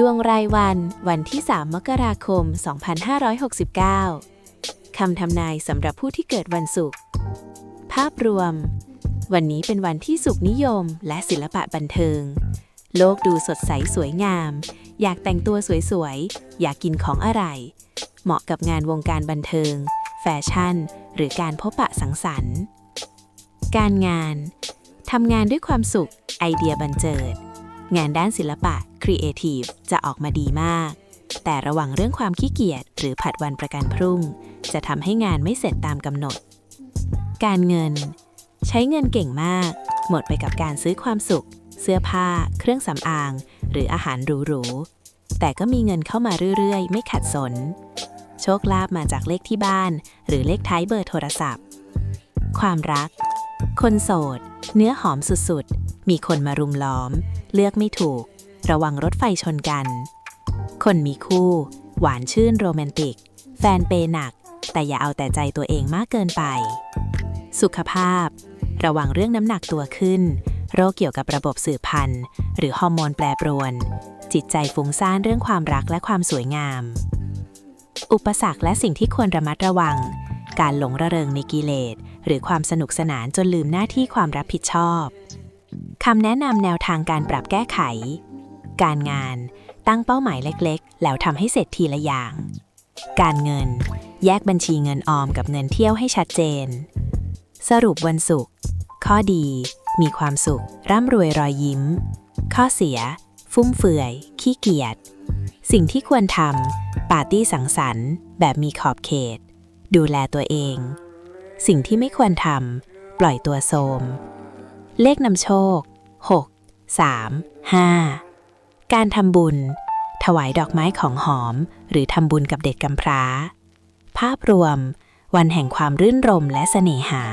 ดวงรายวันวันที่ 3 มกราคม 2569 คำทำนายสำหรับผู้ที่เกิดวันศุกร์ ภาพรวม วันนี้เป็นวันที่สุขนิยมและศิลปะบันเทิง โลกดูสดใสสวยงาม อยากแต่งตัวสวยๆ อยากกินของอร่อยเหมาะกับงานวงการบันเทิง แฟชั่น หรือการพบปะสังสรรค์ การงาน ทำงานด้วยความสุข ไอเดียบันเจิด งานด้านศิลปะครีเอทีฟจะออกมาดีมาก แต่ระวังเรื่องความขี้เกียจหรือผัดวันประกันพรุ่ง จะทำให้งานไม่เสร็จตามกำหนด การเงิน ใช้เงินเก่งมาก หมดไปกับการซื้อความสุข เสื้อผ้า เครื่องสำอาง หรืออาหารหรูๆ แต่ก็มีเงินเข้ามาเรื่อยๆ ไม่ขัดสน โชคลาภมาจากเลขที่บ้าน หรือเลขท้ายเบอร์โทรศัพท์ ความรัก คนโสด เนื้อหอมสุดๆ มีคนมารุมล้อม เลือกไม่ถูก ระวังรถไฟชนกัน คนมีคู่ หวานชื่นโรแมนติก แฟนเปยหนัก แต่อย่าเอาแต่ใจตัวเองมากเกินไป สุขภาพ ระวังเรื่องน้ำหนักตัวขึ้น โรคเกี่ยวกับระบบสืบพันธุ์ หรือฮอร์โมนแปรปรวน จิตใจฟุ้งซ่านเรื่องความรักและความสวยงาม อุปสรรคและสิ่งที่ควรระมัดระวัง การหลงระเริงในกิเลส หรือความสนุกสนานจนลืมหน้าที่ความรับผิดชอบคำแนะนำแนวทางการปรับแก้ไข การงาน ตั้งเป้าหมายเล็กๆ แล้วทำให้เสร็จทีละอย่าง การเงิน แยกบัญชีเงินออมกับเงินเที่ยวให้ชัดเจน สรุปวันศุกร์ข้อดี มีความสุข ร่ำรวยรอยยิ้ม ข้อเสีย ฟุ่มเฟือย ขี้เกียจ สิ่งที่ควรทำปาร์ตี้สังสรรค์ แบบมีขอบเขต ดูแลตัวเอง สิ่งที่ไม่ควรทำปล่อยตัวโสม เลขนำโชค 6 3 5 การทำบุญ ถวายดอกไม้ของหอม หรือทำบุญกับเด็กกำพร้า ภาพรวม วันแห่งความรื่นรมและเสน่หา